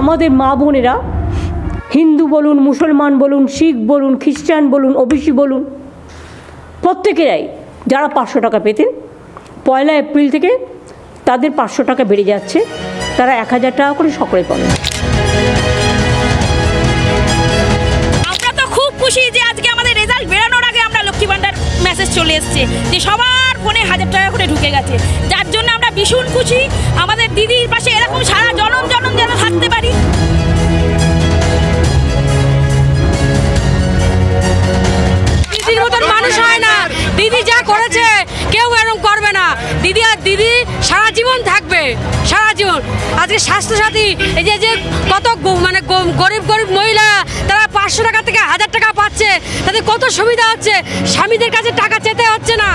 আমাদের মা বোনেরা হিন্দু বলুন, মুসলমান বলুন, শিখ বলুন, খ্রিস্টান বলুন, ওবিসি বলুন, প্রত্যেকেরাই যারা পাঁচশো টাকা পেতেন, পয়লা এপ্রিল থেকে তাদের পাঁচশো টাকা বেড়ে যাচ্ছে, তারা এক হাজার টাকা করে সকলে পাবেন আমরা তো খুব খুশি যে আজকে আমাদের রেজাল্ট বেরানোর আগে আমরা লক্ষ্মী ভান্ডার মেসেজ চলে এসছে, যে সবার ফোনে হাজার টাকা করে ঢুকে গেছে। যার জন্য আমরা ভীষণ খুশি। আমাদের দিদির পাশে এরকম সারা জনম দিদি সারা জীবন থাকবে সারা জীবন। আজকে স্বাস্থ্যসাথী এই যে যে কত মানে গরিব গরিব মহিলা তারা পাঁচশো টাকা থেকে হাজার টাকা পাচ্ছে তাদের কত সুবিধা হচ্ছে স্বামীদের কাছে টাকা চেতে হচ্ছে না।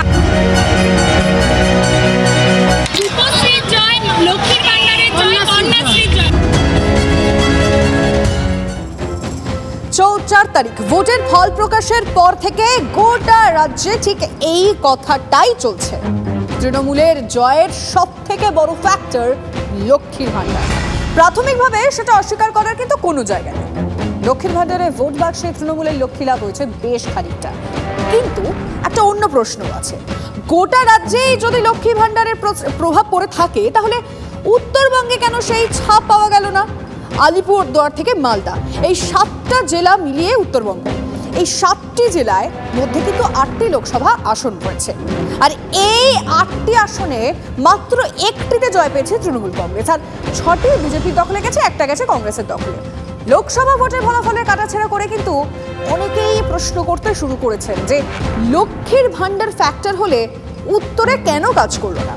চৌচার তারিখ ভোটের ফল প্রকাশের পর থেকে গোটা রাজ্যে ঠিক এই কথাটাই চলছে। তৃণমূলের জয়ের সব থেকে বড় ফ্যাক্টর লক্ষ্মীর ভাণ্ডার। প্রাথমিকভাবে সেটা অস্বীকার করার কিন্তু কোনো জায়গা নেই। লক্ষ্মীর ভাণ্ডারে ভোট বাক্সে তৃণমূলের লক্ষ্মী লাভ হয়েছে বেশ খানিকটা। কিন্তু একটা অন্য প্রশ্ন আছে। গোটা রাজ্যেই যদি লক্ষ্মী ভাণ্ডারের প্র- প্রভাব পড়ে থাকে, তাহলে উত্তরবঙ্গে কেন সেই ছাপ পাওয়া গেল না? আলিপুরদুয়ার থেকে মালদা, এই সাতটা জেলা মিলিয়ে উত্তরবঙ্গ। এই সাতটি জেলায় মধ্যে কিন্তু আটটি লোকসভা আসন রয়েছে। আর এই আটটি আসনে মাত্র একটিতে জয় পেয়েছে তৃণমূল কংগ্রেস। আর ছটি বিজেপির দখলে গেছে, একটা গেছে কংগ্রেসের দখলে। লোকসভা ভোটের ফলাফলের কাটাছেড়া করে কিন্তু অনেকেই প্রশ্ন করতে শুরু করেছেন যে লক্ষ্মীর ভাণ্ডার ফ্যাক্টর হলে উত্তরে কেন কাজ করল না?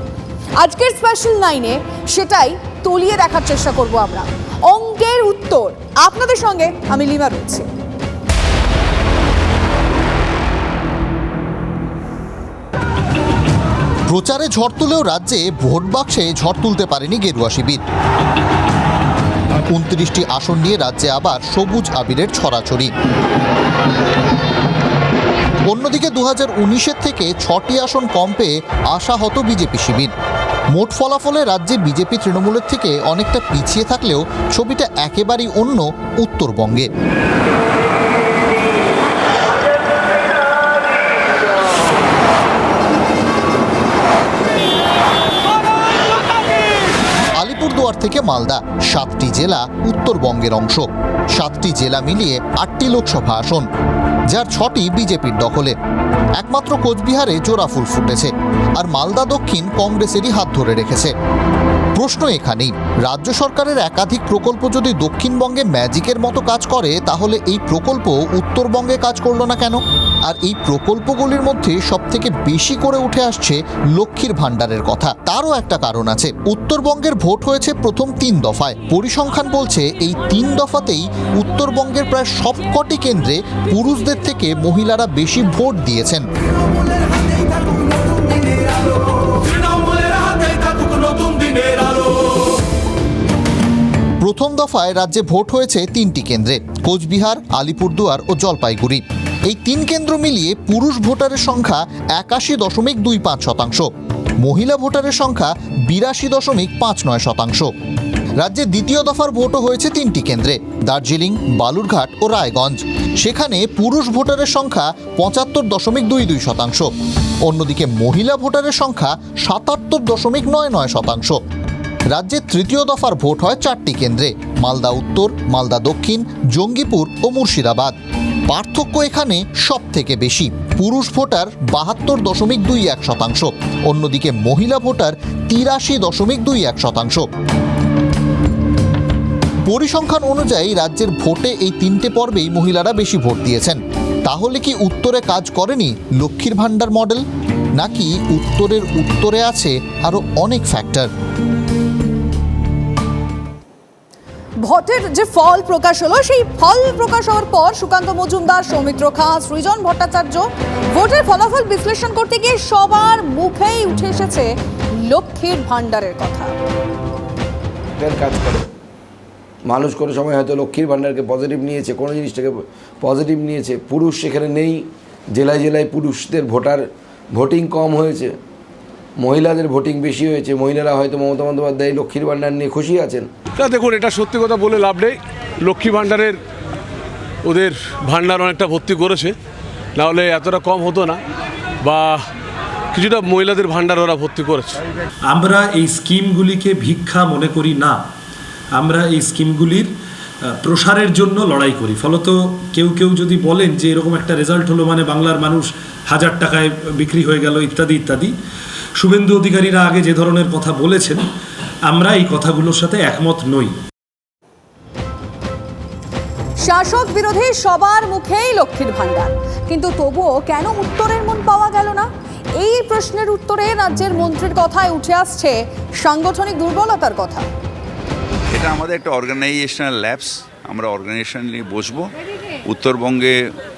আজকের স্পেশাল লাইনে সেটাই তলিয়ে দেখার চেষ্টা করব আমরা। অঙ্কের উত্তর। আপনাদের সঙ্গে আমি লিমা রয়েছি। প্রচারে ঝড় তুলেও রাজ্যে ভোট বাক্সে ঝড় তুলতে পারেনি গেরুয়া শিবির। উনত্রিশটি আসন নিয়ে রাজ্যে আবার সবুজ আবিরের ছড়াছড়ি। অন্যদিকে দু হাজার উনিশের থেকে ছটি আসন কম পেয়ে আশাহত বিজেপি শিবির। মোট ফলাফলে রাজ্যে বিজেপি তৃণমূলের থেকে অনেকটা পিছিয়ে থাকলেও ছবিটা একেবারেই অন্য উত্তরবঙ্গে। থেকে মালদা, সাতটি জেলা উত্তরবঙ্গের অংশ। সাতটি জেলা মিলিয়ে আটটি লোকসভা আসন, যার ছটি বিজেপির দখলে। একমাত্র কোচবিহারে জোড়া ফুল ফুটেছে, আর মালদা দক্ষিণ কংগ্রেসেরই হাত ধরে রেখেছে। প্রশ্ন এখানেই, রাজ্য সরকারের একাধিক প্রকল্প যদি দক্ষিণবঙ্গে ম্যাজিকের মতো কাজ করে, তাহলে এই প্রকল্প উত্তরবঙ্গে কাজ করল না কেন? আর এই প্রকল্পগুলির মধ্যে সবথেকে বেশি করে উঠে আসছে লক্ষ্মীর ভাণ্ডারের কথা। তারও একটা কারণ আছে। উত্তরবঙ্গের ভোট হয়েছে প্রথম তিন দফায়। পরিসংখ্যান বলছে এই তিন দফাতেই উত্তরবঙ্গের প্রায় সবকটি কেন্দ্রে পুরুষদের থেকে মহিলারা বেশি ভোট দিয়েছেন। প্রথম দফায় রাজ্যে ভোট হয়েছে তিনটি কেন্দ্রে। কোচবিহার, আলিপুরদুয়ার ও জলপাইগুড়ি। এই তিন কেন্দ্র মিলিয়ে পুরুষ ভোটারের সংখ্যা একাশি দশমিক দুই পাঁচ শতাংশ। মহিলা ভোটারের সংখ্যা বিরাশি দশমিক পাঁচ নয় শতাংশ। রাজ্যে দ্বিতীয় দফার ভোটও হয়েছে তিনটি কেন্দ্রে, দার্জিলিং, বালুরঘাট ও রায়গঞ্জ। সেখানে পুরুষ ভোটারের সংখ্যা পঁচাত্তর দশমিক দুই দুই শতাংশ। অন্যদিকে মহিলা ভোটারের সংখ্যা সাতাত্তর দশমিক নয় নয় শতাংশ। রাজ্যে তৃতীয় দফার ভোট হয় চারটি কেন্দ্রে, মালদা উত্তর, মালদা দক্ষিণ, জঙ্গিপুর ও মুর্শিদাবাদ। পার্থক্য এখানে সব থেকে বেশি। পুরুষ ভোটার বাহাত্তর দশমিক দুই এক শতাংশ, অন্যদিকে মহিলা ভোটার তিরাশি দশমিক দুই এক শতাংশ। পরিসংখ্যান অনুযায়ী রাজ্যের ভোটে এই তিনটে পর্বেই মহিলারা বেশি ভোট দিয়েছেন। তাহলে কি উত্তরে কাজ করেনি লক্ষ্মীর ভাণ্ডার মডেল? নাকি উত্তরের উত্তরে আছে আরও অনেক ফ্যাক্টর ভোটের যে ফল প্রকাশ হলো, সেই ফল প্রকাশ হওয়ার পর সুকান্ত মজুমদার, সৌমিত্র খাঁ সৃজন ভট্টাচার্য ভোটের ফলাফল বিশ্লেষণ করতে গিয়ে সবার মুখেই উঠে এসেছে লক্ষ্মীর ভাণ্ডারের কথা। কাজ করে। মানুষ কোনো সময় হয়তো লক্ষ্মীর ভাণ্ডারকে পজিটিভ নিয়েছে, কোনো জিনিসটাকে পজিটিভ নিয়েছে, পুরুষ সেখানে নেই, জেলায় জেলায় পুরুষদের ভোটার ভোটিং কম হয়েছে, মহিলাদের ভোটিং বেশি হয়েছে, মহিলারা হয়তো মমতা বন্দ্যোপাধ্যায় লক্ষ্মীর ভাণ্ডার নিয়ে খুশি আছেন। না, দেখুন, এটা সত্যি কথা বলে লাভ নেই। লক্ষ্মী ভাণ্ডারের ওদের ভাণ্ডার অনেকটা ভর্তি করেছে। নাহলে এতটা কম হতো না, বা কিছুটা মহিলাদের ভাণ্ডার ওরা ভর্তি করেছে। আমরা এই স্কিমগুলিকে ভিক্ষা মনে করি না। আমরা এই স্কিমগুলির প্রসারের জন্য লড়াই করি। ফলত কেউ কেউ যদি বলেন যে এরকম একটা রেজাল্ট হলো মানে বাংলার মানুষ হাজার টাকায় বিক্রি হয়ে গেল ইত্যাদি ইত্যাদি। শুভেন্দু অধিকারীরা আগে যে ধরনের কথা বলেছেন আমরা এই কথাগুলোর সাথে একমত নই। শাসক বিরোধী সবার মুখেই লক্ষ্মীর ভাণ্ডার। কিন্তু তবুও কেন উত্তরের মন পাওয়া গেল না? এই প্রশ্নের উত্তরে রাজ্যের মন্ত্রীর কথায় উঠে আসছে সাংগঠনিক দুর্বলতার কথা। এটা আমাদের একটা অর্গানাইজেশনাল ল্যাবস আমরা অর্গানাইজেশন নিয়ে বসবো। উত্তরবঙ্গে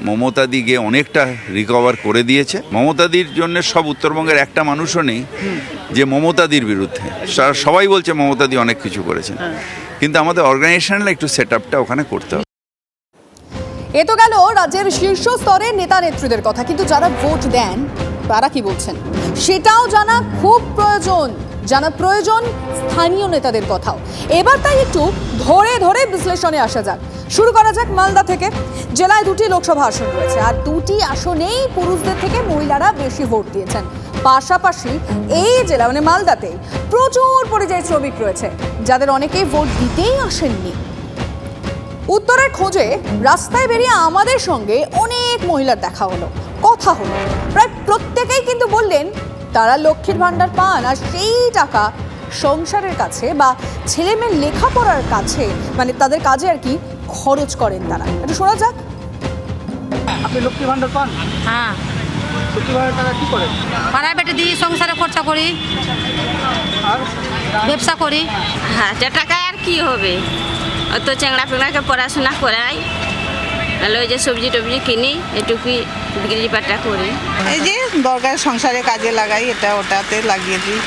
মমতাদি গিয়ে অনেকটা রিকভার করে দিয়েছে। মমতাদির জন্য সব উত্তরবঙ্গের একটা মানুষও নেই যে মমতাদির বিরুদ্ধে। সবাই বলছে মমতাদি অনেক কিছু করেছেন। কিন্তু আমাদের অর্গানাইজেশনাল একটু সেট আপটা ওখানে করতে হবে। এ তো গেল রাজ্যের শীর্ষ স্তরের নেতা নেত্রীদের কথা। কিন্তু যারা ভোট দেন তারা কি বলছেন? সেটাও জানা খুব প্রয়োজন। জানা প্রয়োজন স্থানীয় নেতাদের কথাও। এবার তাই একটু ধরে ধরে বিশ্লেষণে আসা যাক। শুরু করা যাক মালদা থেকে। জেলায় দুটি লোকসভা আসন রয়েছে আর দুটি আসনেই পুরুষদের থেকে মহিলারা বেশি ভোট দিয়েছেন। পাশাপাশি এই জেলা মানে মালদাতেই প্রচুর পরিযায়ী শ্রমিক রয়েছে, যাদের অনেকেই ভোট দিতেই আসেননি। উত্তরের খোঁজে রাস্তায় বেরিয়ে আমাদের সঙ্গে অনেক মহিলার দেখা হলো। কথা হলো। প্রায় প্রত্যেকেই কিন্তু বললেন তারা লক্ষ্মীর ভাণ্ডার পান আর সেই টাকা সংসারের কাছে বা ছেলে মেয়ের লেখাপড়ার কাছে মানে তাদের কাজে আর কি খরচ করেন তারা। একটু শোনা যাক। হ্যাঁ। প্রাইভেটে দিই সংসারে খরচা করি। ব্যবসা করি। হাজার টাকায় আর কি হবে? অত চ্যাংড়া ফেংড়াকে পড়াশোনা করাই। নাহলে ওই যে সবজি টবজি কিনি এটুকুই বিক্রি পাটা করি। এই যে দরকার সংসারে কাজে লাগাই এটা ওটাতে লাগিয়ে দিই।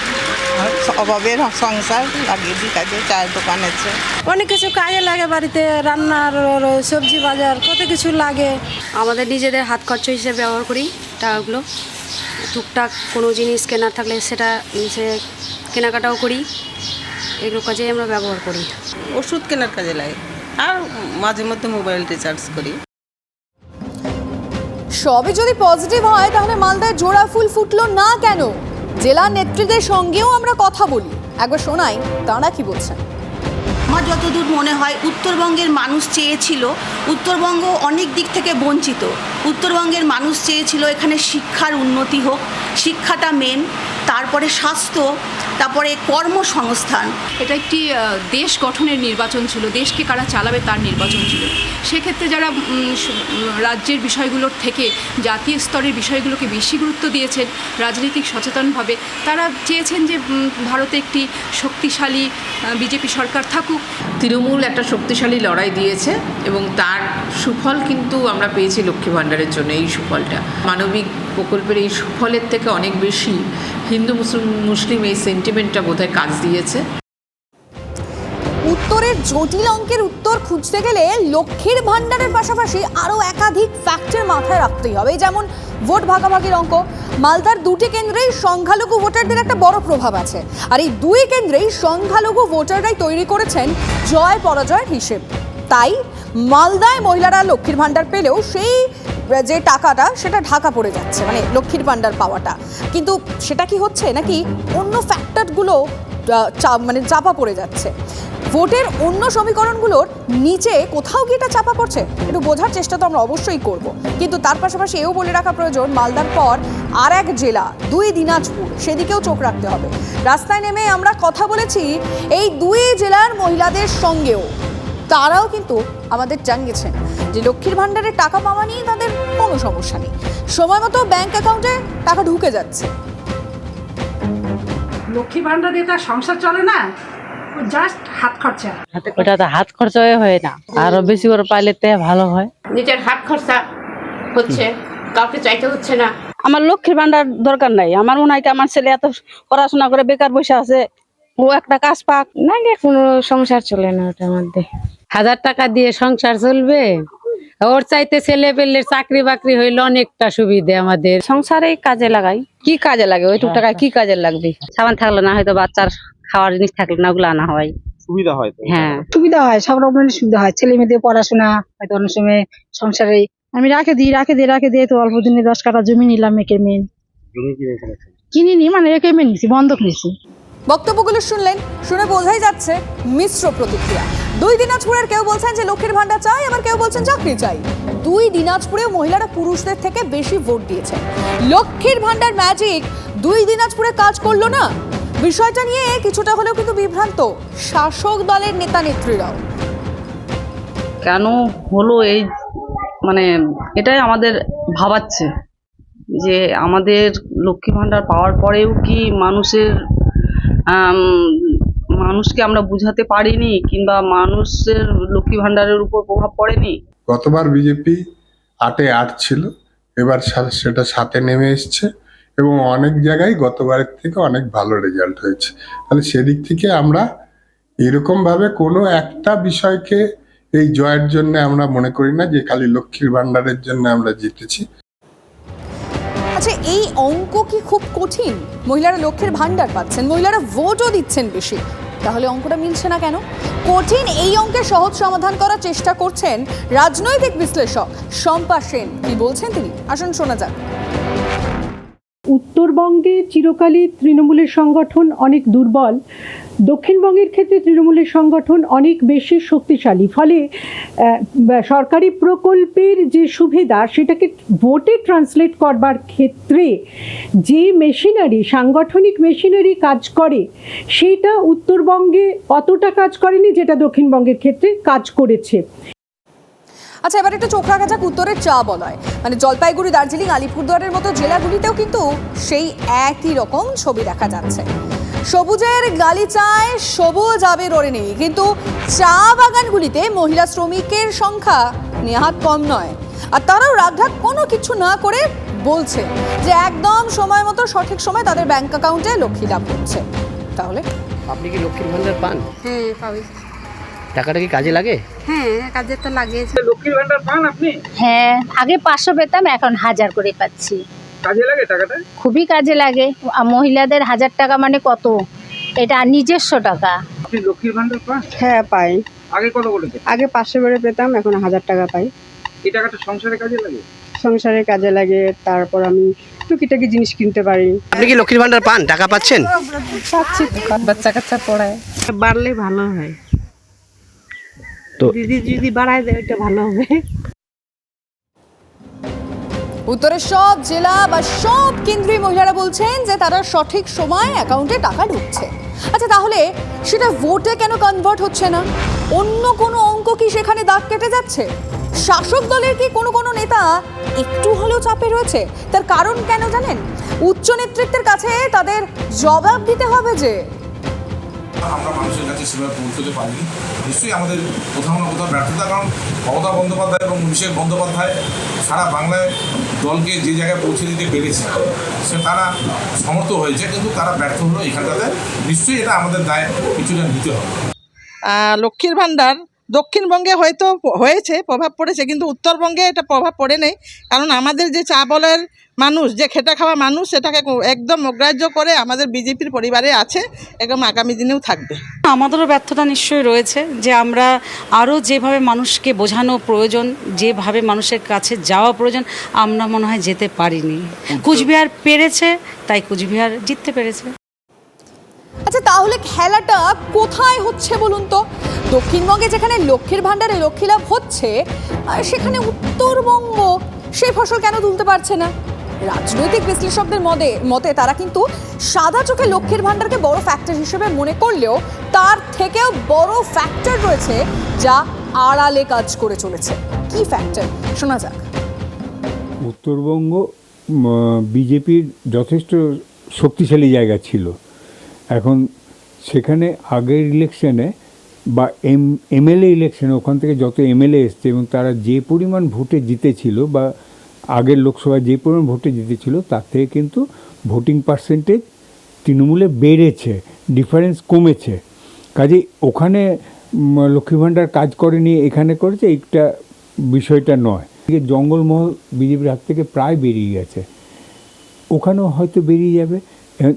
অভাবের সংসার লাগিয়ে দিই কাজে চায়ের দোকান আছে। অনেক কিছু কাজে লাগে বাড়িতে রান্নার সবজি বাজার কত কিছু লাগে। আমাদের নিজেদের হাত খরচ হিসেবে ব্যবহার করি টাকাগুলো। টুকটাক কোনো জিনিস কেনার থাকলে সেটা সে কেনাকাটাও করি। এগুলো কাজেই আমরা ব্যবহার করি। ওষুধ কেনার কাজে লাগে। আর মাঝে মধ্যে মোবাইল রিচার্জ করি। সবই যদি পজিটিভ হয়, তাহলে মালদায় জোড়া ফুল ফুটলো না কেন? জেলা নেত্রীদের সঙ্গেও আমরা কথা বলি। একবার শোনাই, তারা কি বলছেন? আমার যতদূর মনে হয়, উত্তরবঙ্গের মানুষ চেয়েছিল, উত্তরবঙ্গ অনেক দিক থেকে বঞ্চিত। উত্তরবঙ্গের মানুষ চেয়েছিল এখানে শিক্ষার উন্নতি হোক, শিক্ষাটা মেন তারপরে স্বাস্থ্য তারপরে কর্মসংস্থান। এটা একটি দেশ গঠনের নির্বাচন ছিল। দেশকে কারা চালাবে তার নির্বাচন ছিল। সেক্ষেত্রে যারা রাজ্যের বিষয়গুলোর থেকে জাতীয় স্তরের বিষয়গুলোকে বেশি গুরুত্ব দিয়েছেন রাজনৈতিক সচেতনভাবে তারা চেয়েছেন যে ভারতে একটি শক্তিশালী বিজেপি সরকার থাকুক। তৃণমূল একটা শক্তিশালী লড়াই দিয়েছে এবং তার সুফল কিন্তু আমরা পেয়েছি লক্ষ্মী ভাণ্ডারের জন্য এই সুফলটা। মানবিক প্রকল্পের এই সুফলের থেকে অনেক বেশি হিন্দু, মুসলিম এই সেন্টিমেন্টটা বোধহয় কাজ দিয়েছে। উত্তরের জটিল অঙ্কের উত্তর খুঁজতে গেলে লক্ষ্মীর ভাণ্ডারের পাশাপাশি আরও একাধিক ফ্যাক্টর মাথায় রাখতেই হবে। যেমন ভোট ভাগাভাগির অঙ্ক, মালদার দুটি কেন্দ্রেই সংখ্যালঘু ভোটারদের একটা বড় প্রভাব আছে। আর এই দুই কেন্দ্রেই সংখ্যালঘু ভোটাররাই তৈরি করেছেন জয় পরাজয়ের হিসেব। তাই মালদায় মহিলারা লক্ষ্মীর ভাণ্ডার পেলেও সেই যে টাকাটা সেটা ঢাকা পড়ে যাচ্ছে মানে লক্ষ্মীর ভাণ্ডার পাওয়াটা। কিন্তু সেটা কি হচ্ছে নাকি অন্য ফ্যাক্টরগুলো মানে চাপা পড়ে যাচ্ছে। ভোটের অন্য সমীকরণগুলোর নিচে কোথাও কি এটা চাপা পড়ছে? একটু বোঝার চেষ্টা তো আমরা অবশ্যই করব। কিন্তু তার পাশাপাশি এও বলে রাখা প্রয়োজন, মালদার পর আর এক জেলা, দুই দিনাজপুর, সেদিকেও চোখ রাখতে হবে। রাস্তায় নেমে আমরা কথা বলেছি এই দুই জেলার মহিলাদের সঙ্গেও। তারাও কিন্তু আমাদের জানিয়েছেন যে লক্ষ্মীর ভাণ্ডারের টাকা পাওয়া নিয়ে তাদের কোনো সমস্যা নেই। সময় মতো ব্যাংক অ্যাকাউন্টে টাকা ঢুকে যাচ্ছে। লক্ষ্মী ভাণ্ডার দিয়ে তার সংসার চলে না? জাস্ট হাত খরচা। ওটা তো হাত খরচা হয় না। আরও বেশি করে পাইলে তে ভালো হয়। নিজের হাত খরচা হচ্ছে কাউকে চাইতে হচ্ছে না। আমার লক্ষ্মীর ভান্ডার দরকার নাই। আমার মনে হয় আমার ছেলে এত পড়াশোনা করে বেকার বসে আছে। ও একটা কাজ পাক না কোনো সংসার চলে না ওটার মধ্যে। হাজার টাকা দিয়ে সংসার চলবে? ওর চাইতে ছেলে পেলে চাকরি বাকরি হইলে অনেকটা সুবিধে আমাদের। সংসারে কাজে লাগাই। কি কাজে লাগে? ওইটুক টাকায় কি কাজে লাগবে? সাবান থাকলে না হয়তো বাচ্চার খাওয়ার জিনিস থাকলে না ওগুলো আনা হয়। সুবিধা হয় হ্যাঁ। সুবিধা হয় সব রকমের সুবিধা হয়। ছেলে মেয়েদের পড়াশোনা হয়তো অনেক সময় সংসারে আমি রাখে দিই রাখে দিই রাখে দিয়ে তো অল্প দিনে দশ কাঠা জমি নিলাম একে ফেলেছেন কিনিনি মানে একে মেয়ে নিছি বন্ধক নিছি। বক্তব্যগুলো শুনলেন শুনে বোঝাই যাচ্ছে মিশ্র প্রতিক্রিয়া। দুই দিনাজপুরের কেউ বলছেন যে লক্ষ্মীর ভান্ডার চাই, আবার কেউ বলছেন চাকরি চাই। দুই দিনাজপুরে মহিলারা পুরুষদের থেকে বেশি ভোট দিয়েছে। লক্ষ্মীর ভান্ডার ম্যাজিক দুই দিনাজপুরে কাজ করল না। বিষয়টা নিয়ে কিছুটা হলেও কিন্তু বিভ্রান্ত শাসক দলের নেতা নেত্রীরাও। কেন হলো এই মানে এটাই আমাদের ভাবাচ্ছে যে আমাদের লক্ষ্মী ভাণ্ডার পাওয়ার পরেও কি মানুষের মানুষকে আমরা বুঝাতে পারিনি কিংবা মানুষের লক্ষ্মী ভাণ্ডারের উপর প্রভাব পড়েনি? গতবার বিজেপি আটে আট ছিল এবার সেটা সাথে নেমে এসছে এবং অনেক জায়গায় গতবারের থেকে অনেক ভালো রেজাল্ট হয়েছে। তাহলে সেদিক থেকে আমরা এরকমভাবে কোনো একটা বিষয়কে এই জয়ের জন্য আমরা মনে করি না যে খালি লক্ষ্মীর ভাণ্ডারের জন্য আমরা জিতেছি। আচ্ছা এই অঙ্ক কি খুব কঠিন? মহিলারা লক্ষ্যের ভান্ডার পাচ্ছেন মহিলারা ভোটও দিচ্ছেন বেশি। তাহলে অঙ্কটা মিলছে না কেন? কঠিন এই অঙ্কের সহজ সমাধান করার চেষ্টা করছেন রাজনৈতিক বিশ্লেষক শম্পা সেন। কি বলছেন তিনি? আসুন শোনা যাক। উত্তরবঙ্গে চিরকালই তৃণমূলের সংগঠন অনেক দুর্বল। দক্ষিণবঙ্গের ক্ষেত্রে তৃণমূলের সংগঠন অনেক বেশি শক্তিশালী। ফলে সরকারি প্রকল্পের যে সুবিধা, সেটাকে ভোটে ট্রান্সলেট করবার ক্ষেত্রে যে মেশিনারি সাংগঠনিক মেশিনারি কাজ করে সেটা উত্তরবঙ্গে অতটা কাজ করেনি যেটা দক্ষিণবঙ্গের ক্ষেত্রে কাজ করেছে। আচ্ছা এবার একটু চোখ রাখা যাক উত্তরের চা বলয়। মানে জলপাইগুড়ি, দার্জিলিং, আলিপুরদুয়ারের মতো জেলাগুলিতেও কিন্তু সেই একই রকম ছবি দেখা যাচ্ছে। সবুজের গালিচায় সবুজ আবির নেই কিন্তু চা বাগানগুলিতে মহিলা শ্রমিকের সংখ্যা নেহাত কম নয়। আর তারাও রাগঢাক কোনো কিছু না করে বলছে যে একদম সময় মতো সঠিক সময় তাদের ব্যাংক অ্যাকাউন্টে লক্ষ্মী লাভ হচ্ছে। তাহলে? আপনি কি লক্ষ্মীর ভান্ডার পান? হ্যাঁ পাবি। টাকাটা কি কাজে লাগে? হ্যাঁ কাজে তো লাগিয়েছে লক্ষ্মীর ভান্ডার পান আপনি? হ্যাঁ আগে পাঁচশো পেতাম এখন হাজার করে পাচ্ছি। কাজে লাগে টাকাটা? খুবই কাজে লাগে। মহিলাদের হাজার টাকা মানে কত? এটা নিজস্ব টাকা। আপনি লক্ষ্মীর ভান্ডার পান? হ্যাঁ পাই। আগে কত বলেছে আগে পাঁচশো করে পেতাম এখন হাজার টাকা পাই। এই টাকাটা সংসারে কাজে লাগে? সংসারের কাজে লাগে তারপর আমি টুকিটাকি জিনিস কিনতে পারি। আপনি কি লক্ষ্মীর ভান্ডার পান? টাকা পাচ্ছেন? পাচ্ছি বাচ্চা কাচ্চা পড়ায় বাড়লে ভালো হয়। তো দিদি যদি বাড়ায় দেয় ওইটা ভালো হবে। উত্তরের সব জেলা বা সব কেন্দ্রীয় মহিলারা বলছেন যে তারা সঠিক সময় অ্যাকাউন্টে টাকা ঢুকছে। আচ্ছা তাহলে সেটা ভোটে কেন কনভার্ট হচ্ছে না? অন্য কোনো অঙ্ক কি সেখানে দাগ কেটে যাচ্ছে? শাসক দলের কি কোনো কোনো নেতা একটু হলেও চাপে রয়েছে? তার কারণ কেন জানেন? উচ্চ নেতৃত্বের কাছে তাদের জবাব দিতে হবে যে আমরা মানুষের কাছে সেভাবে পৌঁছতে পারিনি। নিশ্চয়ই আমাদের কোথাও না কোথাও ব্যর্থতা, কারণ মমতা বন্দ্যোপাধ্যায় এবং অভিষেক বন্দ্যোপাধ্যায় সারা বাংলায় দলকে যে জায়গায় পৌঁছে দিতে পেরেছে, সে তারা সমর্থ হয়েছে, কিন্তু তারা ব্যর্থ হলো এখানটাতে। নিশ্চয়ই এটা আমাদের দায় কিছুটা নিতে হবে। লক্ষ্মীর ভাণ্ডার দক্ষিণবঙ্গে হয়তো হয়েছে প্রভাব পড়েছে কিন্তু উত্তরবঙ্গে এটা প্রভাব পড়ে নেই। কারণ আমাদের যে চা বলের মানুষ যে খেটে খাওয়া মানুষ সেটাকে একদম অগ্রাহ্য করে আমাদের বিজেপির পরিবারে আছে এবং আগামী দিনেও থাকবে। আমাদেরও ব্যর্থতা নিশ্চয়ই রয়েছে যে আমরা আরও যেভাবে মানুষকে বোঝানো প্রয়োজন যেভাবে মানুষের কাছে যাওয়া প্রয়োজন আমরা মনে হয় যেতে পারিনি। কুচবিহার পেরেছে তাই কুচবিহার জিততে পেরেছে। আচ্ছা তাহলে খেলাটা কোথায় হচ্ছে বলুন তো? দক্ষিণবঙ্গে যেখানে লক্ষ্মীর ভাণ্ডারে লক্ষ্মী লাভ হচ্ছে সেখানে উত্তরবঙ্গ সেই ফসল কেন তুলতে পারছে না? রাজনৈতিক বিশ্লেষকদের মতে মতে তারা কিন্তু সাদা চোখে লক্ষ্মীর ভাণ্ডারকে বড় ফ্যাক্টর হিসেবে মনে করলেও তার থেকেও বড় ফ্যাক্টর রয়েছে যা আড়ালে কাজ করে চলেছে। কি ফ্যাক্টর শোনা যাক। উত্তরবঙ্গ বিজেপির যথেষ্ট শক্তিশালী জায়গা ছিল। এখন সেখানে আগের ইলেকশনে বা এম, এমএলএ ইলেকশনে ওখান থেকে যত এমএলএ এসছে এবং তারা যে পরিমাণ ভোটে জিতেছিল বা আগের লোকসভায় যে পরিমাণ ভোটে জিতেছিল, তার থেকে কিন্তু ভোটিং পার্সেন্টেজ তৃণমূলে বেড়েছে ডিফারেন্স কমেছে। কাজে ওখানে লক্ষ্মী ভাণ্ডার কাজ করেনি, এখানে করেছে, এইটা বিষয়টা নয়। জঙ্গলমহল বিজেপির হাত থেকে প্রায় বেরিয়ে গেছে। ওখানেও হয়তো বেরিয়ে যাবে।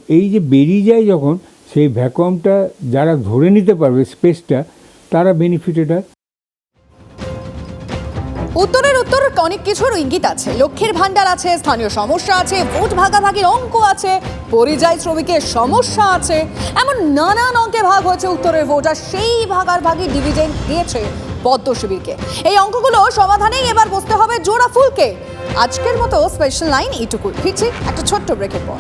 এই যে বেরিয়ে যায় যখন সেই ভ্যাকুয়ামটা যারা ধরে নিতে পারবে, স্পেসটা, তারা বেনিফিটেড হয় উত্তরের উত্তর অনেক কিছুর ইঙ্গিত আছে। লক্ষ্মীর ভান্ডার আছে, স্থানীয় সমস্যা আছে, ভোট ভাগাভাগির অঙ্ক আছে, পরিযায়ী শ্রমিকের সমস্যা আছে। এমন নানান অঙ্কে ভাগ হয়েছে উত্তরের ভোট, আর সেই ভাগাভাগি ডিভিডেন্ড দিয়েছে পদ্ম শিবিরকে। এই অঙ্কগুলো সমাধানেই এবার বসতে হবে জোড়া ফুলকে। আজকের মতো স্পেশাল লাইন এইটুকুই। ফিরছি একটা ছোট্ট ব্রেকের পর।